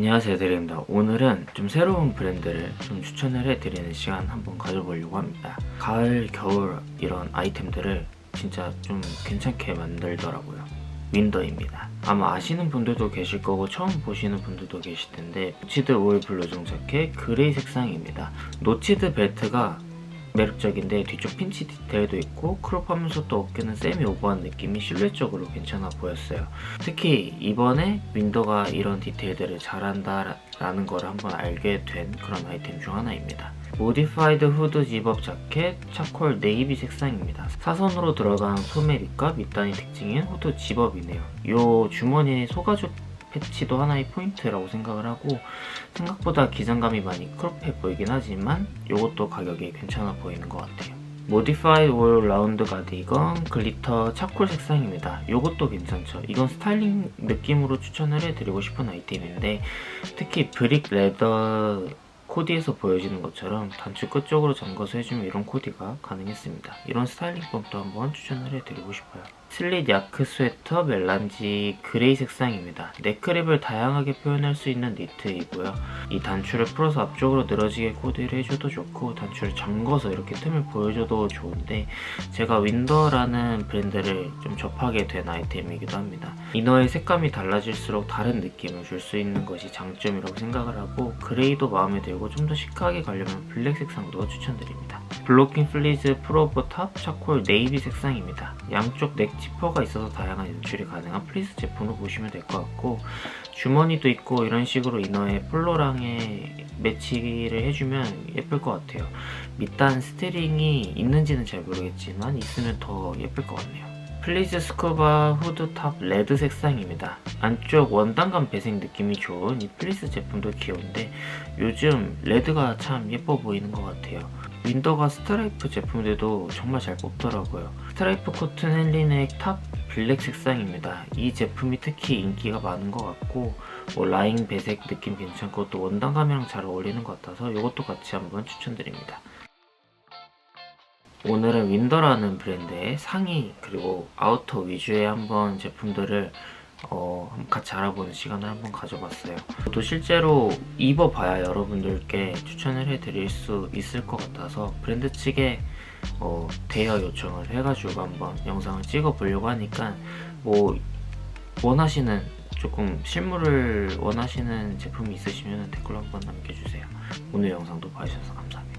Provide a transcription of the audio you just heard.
안녕하세요 드립니다. 오늘은 좀 새로운 브랜드를 좀 추천을 해드리는 시간 한번 가져보려고 합니다. 가을 겨울 이런 아이템들을 진짜 좀 괜찮게 만들더라고요. 윈더입니다. 아마 아시는 분들도 계실 거고 처음 보시는 분들도 계실 텐데 노치드 오일 블루종 자켓 그레이 색상입니다. 노치드 벨트가 매력적인데 뒤쪽 핀치 디테일도 있고 크롭하면서 또 어깨는 세미 오버한 느낌이 실루엣적으로 괜찮아 보였어요. 특히 이번에 윈도가 이런 디테일들을 잘한다라는 걸 한번 알게 된 그런 아이템 중 하나입니다. 모디파이드 후드 집업 자켓 차콜 네이비 색상입니다. 사선으로 들어간 소매밑과 밑단이 특징인 후드 집업이네요. 이 주머니 소가죽 패치도 하나의 포인트라고 생각을 하고 생각보다 기장감이 많이 크롭해 보이긴 하지만 이것도 가격이 괜찮아 보이는 것 같아요. 모디파이드 올 라운드 가디건 글리터 차콜 색상입니다. 이것도 괜찮죠. 이건 스타일링 느낌으로 추천을 해드리고 싶은 아이템인데 특히 브릭 레더 코디에서 보여지는 것처럼 단추 끝쪽으로 잠궈서 해주면 이런 코디가 가능했습니다. 이런 스타일링법도 한번 추천을 해드리고 싶어요. 슬릿 야크 스웨터 멜란지 그레이 색상입니다. 네크랩을 다양하게 표현할 수 있는 니트이고요. 이 단추를 풀어서 앞쪽으로 늘어지게 코디를 해줘도 좋고 단추를 잠궈서 이렇게 틈을 보여줘도 좋은데 제가 윈더라는 브랜드를 좀 접하게 된 아이템이기도 합니다. 이너의 색감이 달라질수록 다른 느낌을 줄 수 있는 것이 장점이라고 생각을 하고 그레이도 마음에 들고 좀 더 시크하게 가려면 블랙 색상도 추천드립니다. 블로킹 플리즈 프로버 탑 차콜 네이비 색상입니다. 양쪽 넥 지퍼가 있어서 다양한 연출이 가능한 플리스 제품으로 보시면 될 것 같고 주머니도 있고 이런 식으로 이너에 폴로랑에 매치를 해주면 예쁠 것 같아요. 밑단 스트링이 있는지는 잘 모르겠지만 있으면 더 예쁠 것 같네요. 플리즈 스쿠바 후드 탑 레드 색상입니다. 안쪽 원단감 배색 느낌이 좋은 이 플리스 제품도 귀여운데 요즘 레드가 참 예뻐 보이는 것 같아요. 윈더가 스트라이프 제품들도 정말 잘 뽑더라고요. 스트라이프 코튼 헬리넥 탑 블랙 색상입니다. 이 제품이 특히 인기가 많은 것 같고 뭐 라인 배색 느낌 괜찮고 또 원단감이랑 잘 어울리는 것 같아서 이것도 같이 한번 추천드립니다. 오늘은 윈더라는 브랜드의 상의 그리고 아우터 위주의 한번 제품들을 어, 같이 알아보는 시간을 한번 가져봤어요. 저도 실제로 입어봐야 여러분들께 추천을 해드릴 수 있을 것 같아서 브랜드 측에 어, 대여 요청을 해가지고 한번 영상을 찍어보려고 하니까 뭐 원하시는 조금 실물을 원하시는 제품이 있으시면 댓글로 한번 남겨주세요. 오늘 영상도 봐주셔서 감사합니다.